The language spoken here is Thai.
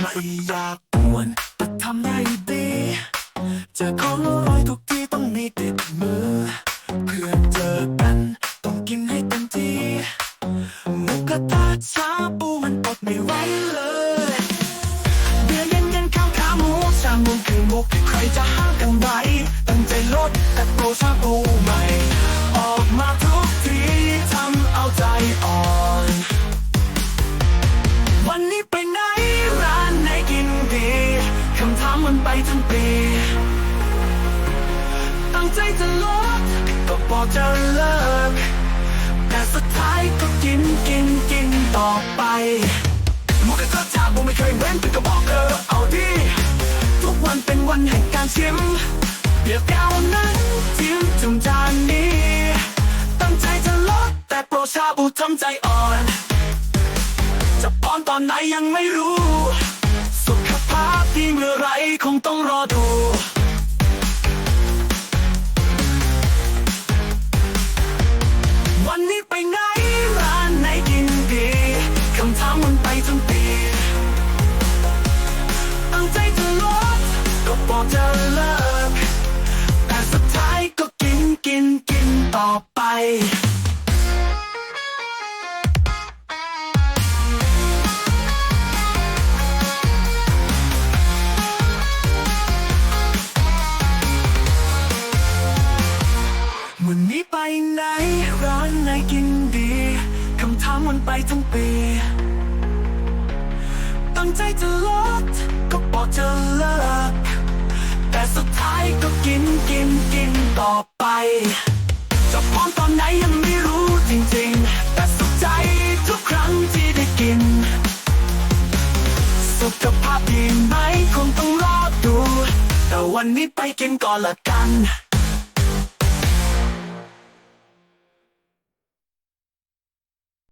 ไม่อยากป่วนแต่ทำได้ดีจะของอร่อยทุกที่ต้องมีติดมือ เพื่อเจอกันต้องกินให้เต็มที่หมูกระทะชาปูมันอดไม่ไหวเลยเบียร์เย็นเย็นข้าวขาหมูชามุกคือมุกใครจะห้ามกันไหว ทั้งปี ตั้งใจจะลดก็บอกจะเลิก แต่สุดท้ายก็กินกินกินต่อไปมูกระทะชาบูไม่เคยเว้นแต่ก็บอกเออเอาดี ทุกวันเป็นวันแห่งการชิมเบียร์แก้วนั้นจิ้มจุ่มจานนี้ ตั้งใจจะลดแต่โปรชาบูทำใจอ่อน จะป้อนตอนไหนยังไม่รู้ ที่เมื่อไรคงต้องรอดูวันนี้ไปไหนร้านไหนกินดีคำถามมันไปทั้งปีตั้งใจจะลดก็บอกจะเลิก วันนี้ไปไหน ร้านไหนกินดีคำถามมันไปทั้งปี ตั้งใจจะลดก็บอกจะเลิก แต่สุดท้ายก็กินกินกินต่อไป จะพร้อมตอนไหนยังไม่รู้จริงๆ แต่สุขใจทุกครั้งที่ได้กิน สุขภาพดีไหมคงต้องรอดู แต่วันนี้ไปกินก่อนละกัน